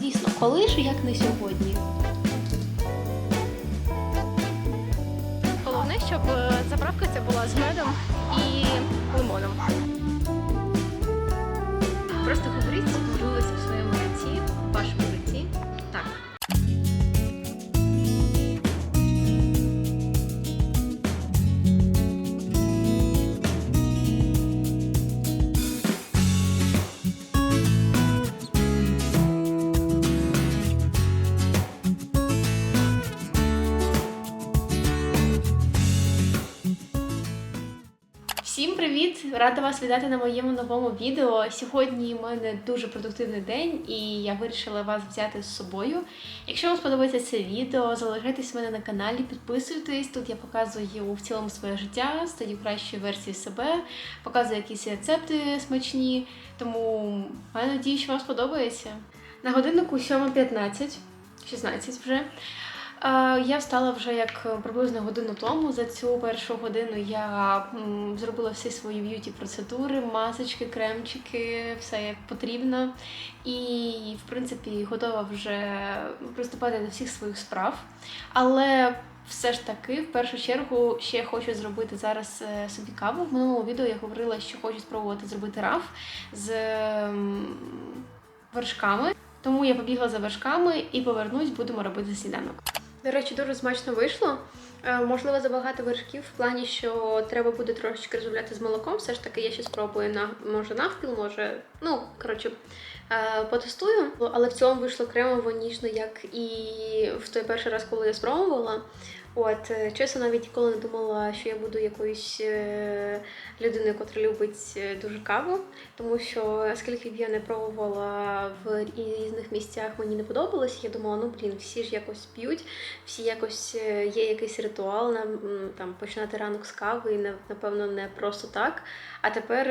Дійсно, коли ж як не сьогодні. Головне, щоб е, заправка ця була з медом і лимоном. Просто говоріть, можливості в своєму житті, в вашому Рада вас вітати на моєму новому відео. Сьогодні в мене дуже продуктивний день, і я вирішила вас взяти з собою. Якщо вам сподобається це відео, залишайтесь в мене на каналі, підписуйтесь. Тут я показую в цілому своє життя, стаю кращою версією себе, показую якісь рецепти смачні. Тому я надію, що вам сподобається. На годиннику 7.15, 16 вже. Е, Я встала вже як приблизно годину тому. За цю першу годину я зробила всі свої б'юті процедури, масочки, кремчики, все як потрібно. І, в принципі, готова вже приступати до всіх своїх справ. Але все ж таки, в першу чергу, ще хочу зробити зараз е, собі каву. В минулому відео я говорила, що хочу спробувати зробити раф з вершками. Тому я побігла за вершками і повернусь, будемо робити сніданок. До речі, дуже смачно вийшло. Е, Можливо, забагато вершків в плані, що треба буде трошечки розробляти з молоком. Все ж таки, я ще спробую на може навпіл, може, ну коротше, е, потестую. Але в цьому вийшло кремово ніжно, як і в той перший раз, коли я спробувала. От, е, чесно, навіть ніколи не думала, що я буду якоюсь е, людиною, яка любить е, дуже каву, тому що скільки б я не пробувала в різних місцях, мені не подобалось. Я думала, ну блін, всі ж якось п'ють, всі якось є якийсь ритуал на там починати ранок з кави, і напевно не просто так. А тепер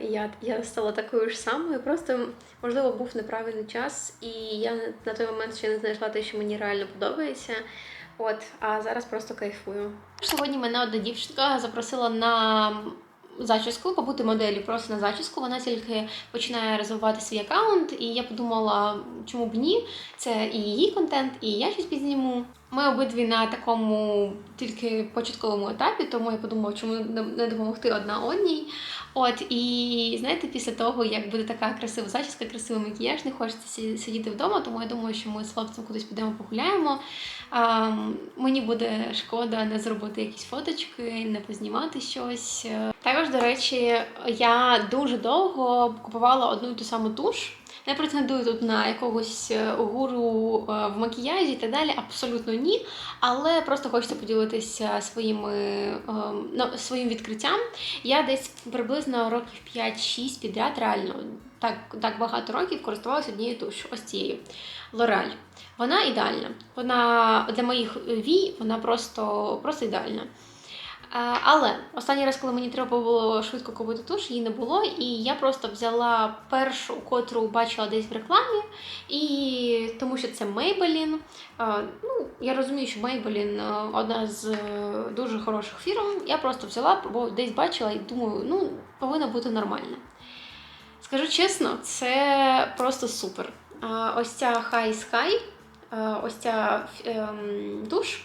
я, я стала такою ж самою. Просто можливо був неправильний час, і я на той момент ще не знайшла те, що мені реально подобається. От, а зараз просто кайфую. Сьогодні мене одна дівчинка запросила на зачіску, побути моделлю просто на зачіску. Вона тільки починає розвивати свій аккаунт, і я подумала, чому б ні? Це і її контент, і я щось підзніму. Ми обидві на такому тільки початковому етапі, тому я подумала, чому не- допомогти одна одній. От і знаєте, після того, як буде така красива зачіска, красивий макіяж, не хочеться сидіти вдома, тому я думаю, що ми з хлопцем кудись підемо погуляємо. А, мені буде шкода не зробити якісь фоточки, не познімати щось. Також, до речі, я дуже довго купувала одну і ту саму туш. Не претендую тут на якогось е, гуру е, в макіяжі і так далі. Абсолютно ні. Але просто хочеться поділитися своїми, ем, ну, своїм відкриттям. Я десь приблизно років 5-6 підряд, реально так, так багато років користувалася однією туш, ось цією L'Oreal. Вона ідеальна. Вона для моїх вій вона просто, просто ідеальна. Е, Але останній раз, коли мені треба було швидко купити туш, її не було, і я просто взяла першу, котру бачила десь в рекламі, і тому що це Maybelline. Е, Ну, я розумію, що Maybelline е, одна з е, дуже хороших фірм. Я просто взяла, бо десь бачила і думаю, ну, повинна бути нормально. Скажу чесно, це просто супер. Е, Ось ця High Sky, е, ось ця ем, туш.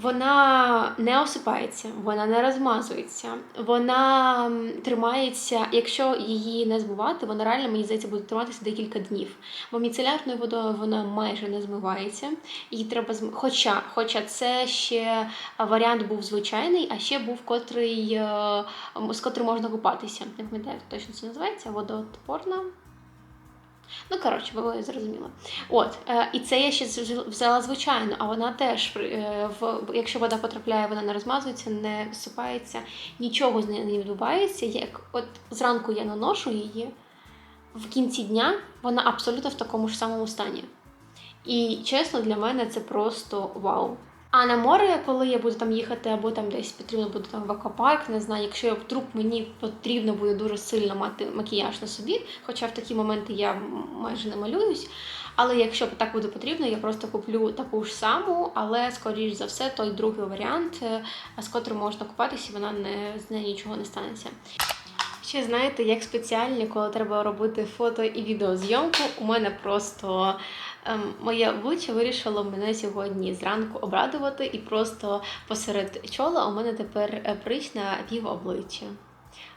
Вона не осипається, вона не розмазується, вона тримається, якщо її не збивати, вона реально, мені здається, буде триматися декілька днів. Бо міцелярною водою вона майже не змивається. Її треба зм... Хоча, хоча це ще варіант був звичайний, а ще був котрий, е, з котрим можна купатися. Не пам'ятаю, точно це називається, водотворна. Ну, коротше, ви зрозуміли. От, е, і це я ще взяла звичайно, а вона теж, е, в, якщо вода потрапляє, вона не розмазується, не висипається, нічого з нею не відбувається. Як от зранку я наношу її, в кінці дня вона абсолютно в такому ж самому стані. І чесно, для мене це просто вау. А на море, коли я буду там їхати, або там десь потрібно буде там в аквапарк, не знаю, якщо я вдруг мені потрібно буде дуже сильно мати макіяж на собі, хоча в такі моменти я майже не малююсь. Але якщо так буде потрібно, я просто куплю таку ж саму, але скоріш за все, той другий варіант, е, з котрим можна купатися, вона не з нею нічого не станеться. Ще знаєте, як спеціальні, коли треба робити фото і відеозйомку, у мене просто моє обличчя вирішило мене сьогодні зранку обрадувати, і просто посеред чола у мене тепер прич на пів обличчя.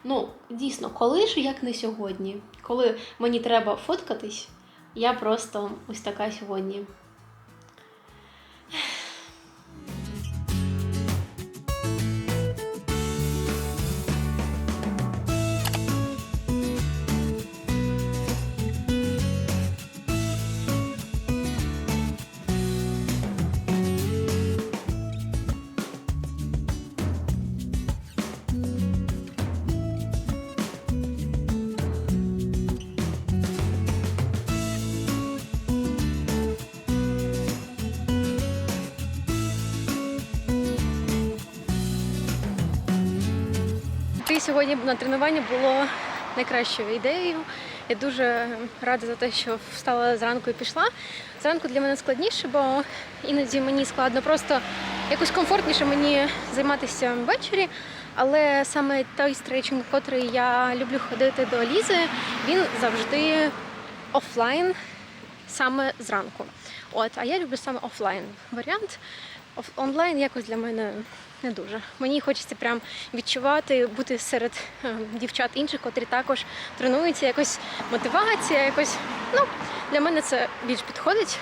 Ну, дійсно, коли ж як не сьогодні? Коли мені треба фоткатись, я просто ось така сьогодні. Ти сьогодні на тренуванні було найкращою ідеєю. Я дуже рада за те, що встала зранку і пішла. Зранку для мене складніше, бо іноді мені складно просто якось комфортніше мені займатися ввечері. Але саме той стрейчинг, котрий я люблю ходити до Лізи, він завжди офлайн саме зранку. От, а я люблю саме офлайн варіант. Онлайн якось для мене не дуже. Мені хочеться прям відчувати, бути серед е, дівчат інших, котрі також тренуються, якось мотивація, якось. Ну, для мене це більш підходить.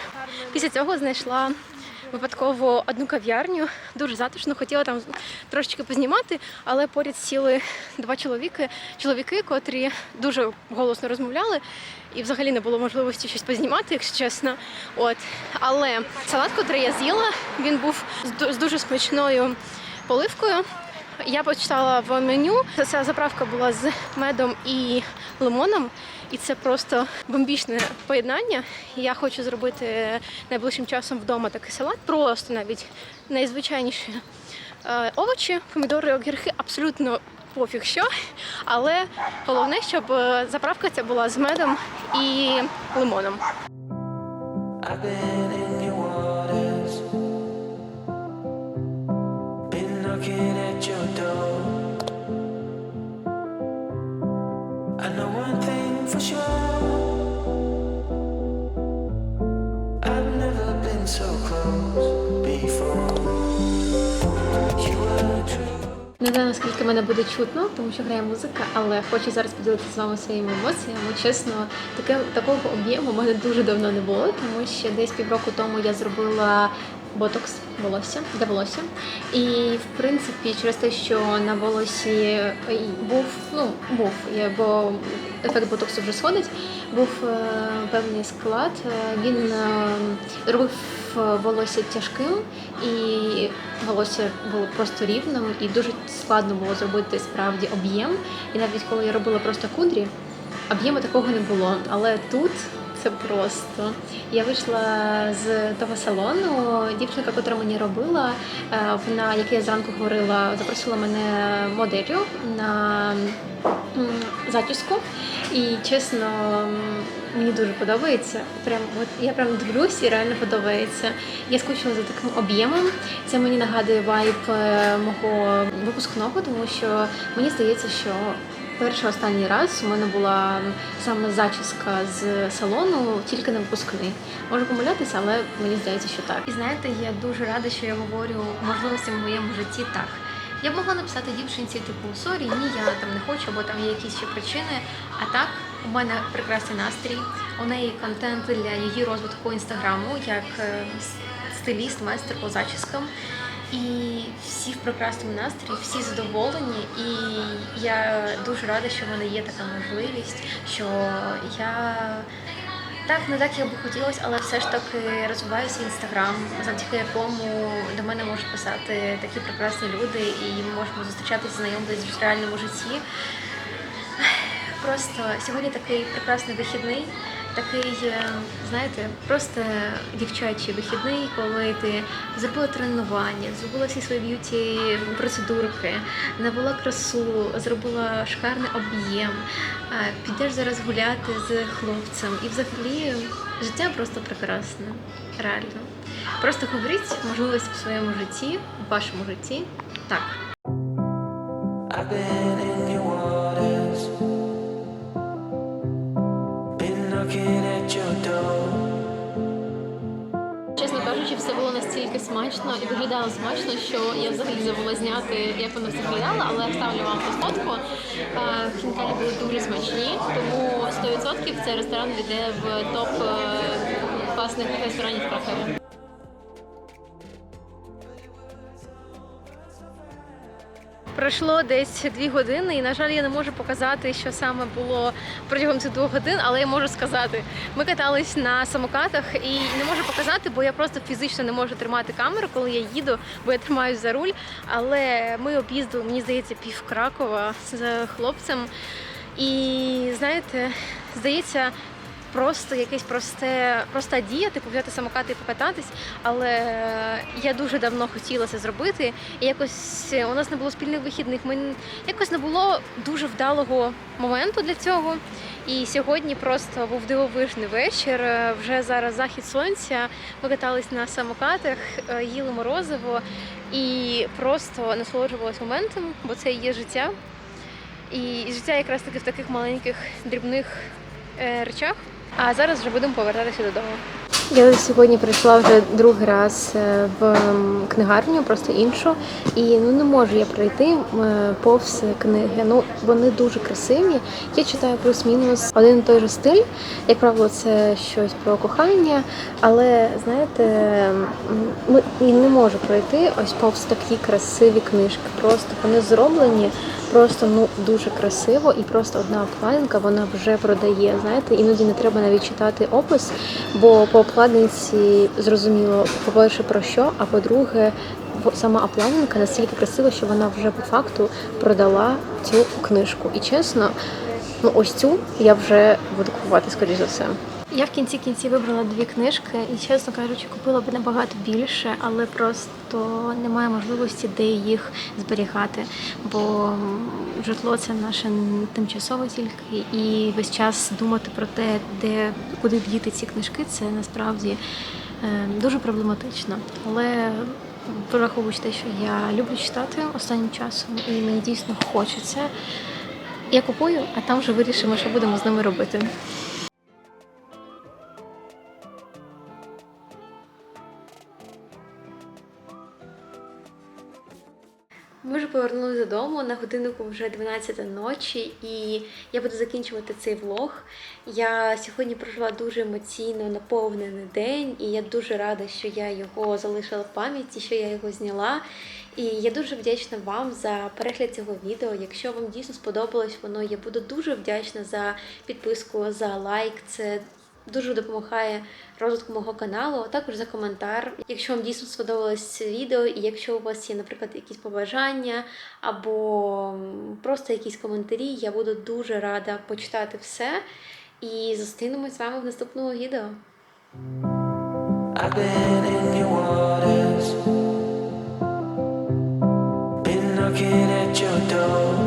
Після цього знайшла випадково одну кав'ярню, дуже затишно, хотіла там трошечки познімати, але поряд сіли два чоловіки, чоловіки, котрі дуже голосно розмовляли, і взагалі не було можливості щось познімати, якщо чесно. От. Але салат, котрий я з'їла, він був з ду- з дуже смачною поливкою. Я почитала в меню. Ця заправка була з медом і лимоном, і це просто бомбічне поєднання. Я хочу зробити найближчим часом вдома такий салат, просто навіть найзвичайніші е, овочі, помідори, огірки, абсолютно пофіг що. Але головне, щоб е, заправка ця була з медом і лимоном. Не знаю, наскільки мене буде чутно, тому що грає музика, але хочу зараз поділитися з вами своїми емоціями. Чесно, таке такого об'єму в мене дуже давно не було, тому що десь півроку тому я зробила ботокс волосся для волосся. І в принципі, через те, що на волосі був, ну був, бо ефект ботоксу вже сходить, був е, певний склад. е, Він е, робив волосся тяжким і волосся було просто рівним, і дуже складно було зробити справді об'єм. І навіть коли я робила просто кудрі, об'єму такого не було. Але тут це просто. Я вийшла з того салону. Дівчинка, яка мені робила, е, вона, як я зранку говорила, запросила мене моделлю на м, зачіску. І чесно, мені дуже подобається. Прям от я прям дивлюсь і реально подобається. Я скучила за таким об'ємом. Це мені нагадує вайб е, мого випускного, тому що мені здається, що перший останній раз у мене була саме зачіска з салону, тільки на випускний. Можу помилятися, але мені здається, що так. І знаєте, я дуже рада, що я говорю можливості в моєму житті так. Я б могла написати дівчинці, типу, сорі, ні, я там не хочу, або там є якісь ще причини. А так, у мене прекрасний настрій, у неї контент для її розвитку інстаграму, як е, стиліст, майстер по зачіскам. І всі в прекрасному настрої, всі задоволені. І я дуже рада, що в мене є така можливість, що я так, не так як би хотілося, але все ж таки розвиваю свій інстаграм, завдяки якому до мене можуть писати такі прекрасні люди, і ми можемо зустрічатися, знайомитися в реальному житті. Просто сьогодні такий прекрасний вихідний, такий, е, знаєте, просто дівчачий вихідний, коли ти зробила тренування, зробила всі свої б'юті процедурки, навела красу, зробила шикарний об'єм, підеш зараз гуляти з хлопцем. І взагалі життя просто прекрасне, реально. Просто говоріть можливості в своєму житті, в вашому житті. Так. Кажучи, все було настільки смачно і виглядало смачно, що я взагалі забула зняти, як воно все виглядало, але я вставлю вам фотку. Е, Хінкалі були дуже смачні, тому 100% цей ресторан йде в топ е, класних ресторанів в Пройшло десь дві години, і на жаль, я не можу показати, що саме було протягом цих двох годин, але я можу сказати, ми катались на самокатах і не можу показати, бо я просто фізично не можу тримати камеру, коли я їду, бо я тримаюсь за руль. Але ми об'їздили, мені здається, пів Кракова з хлопцем. І знаєте, здається, просто якесь просте, проста дія, типу взяти самокат і покататись. Але я дуже давно хотіла це зробити. І якось у нас не було спільних вихідних. Ми якось не було дуже вдалого моменту для цього. І сьогодні просто був дивовижний вечір. Е, Вже зараз захід сонця. Ми катались на самокатах, е, їли морозиво і просто насолоджувалися моментом, бо це є життя. І життя якраз таки в таких маленьких дрібних е, речах. А зараз вже будемо повертатися додому. Я сьогодні прийшла вже другий раз е, в книгарню, просто іншу, і ну не можу я пройти е, повз книги. Ну вони дуже красиві. Я читаю плюс-мінус один і той же стиль. Як правило, це щось про кохання, але знаєте, ми не можу пройти ось повз такі красиві книжки. Просто вони зроблені просто ну дуже красиво, і просто одна обкладинка вона вже продає. Знаєте, іноді не треба навіть читати опис, бо по обкладинці зрозуміло, по-перше, про що, а по-друге, сама обкладинка настільки красива, що вона вже по факту продала цю книжку. І чесно, ну ось цю я вже буду купувати, скоріш за все. Я в кінці кінці вибрала дві книжки і, чесно кажучи, купила б набагато більше, але просто немає можливості, де їх зберігати. Бо житло це наше тимчасове тільки, і весь час думати про те, де куди діти ці книжки, це насправді е, дуже проблематично. Але враховуючи те, що я люблю читати останнім часом, і мені дійсно хочеться. Я купую, а там вже вирішимо, що будемо з ними робити. Ми вже повернулися додому. На годиннику вже 12 ночі, і я буду закінчувати цей влог. Я сьогодні прожила дуже емоційно наповнений день, і я дуже рада, що я його залишила в пам'яті, що я його зняла. І я дуже вдячна вам за перегляд цього відео. Якщо вам дійсно сподобалось воно, я буду дуже вдячна за підписку, за лайк. Це дуже допомагає розвитку мого каналу, а також за коментар. Якщо вам дійсно сподобалось це відео, і якщо у вас є, наприклад, якісь побажання або просто якісь коментарі, я буду дуже рада почитати все. І зустрінемось з вами в наступному відео. I've been in your waters, been knocking at your door.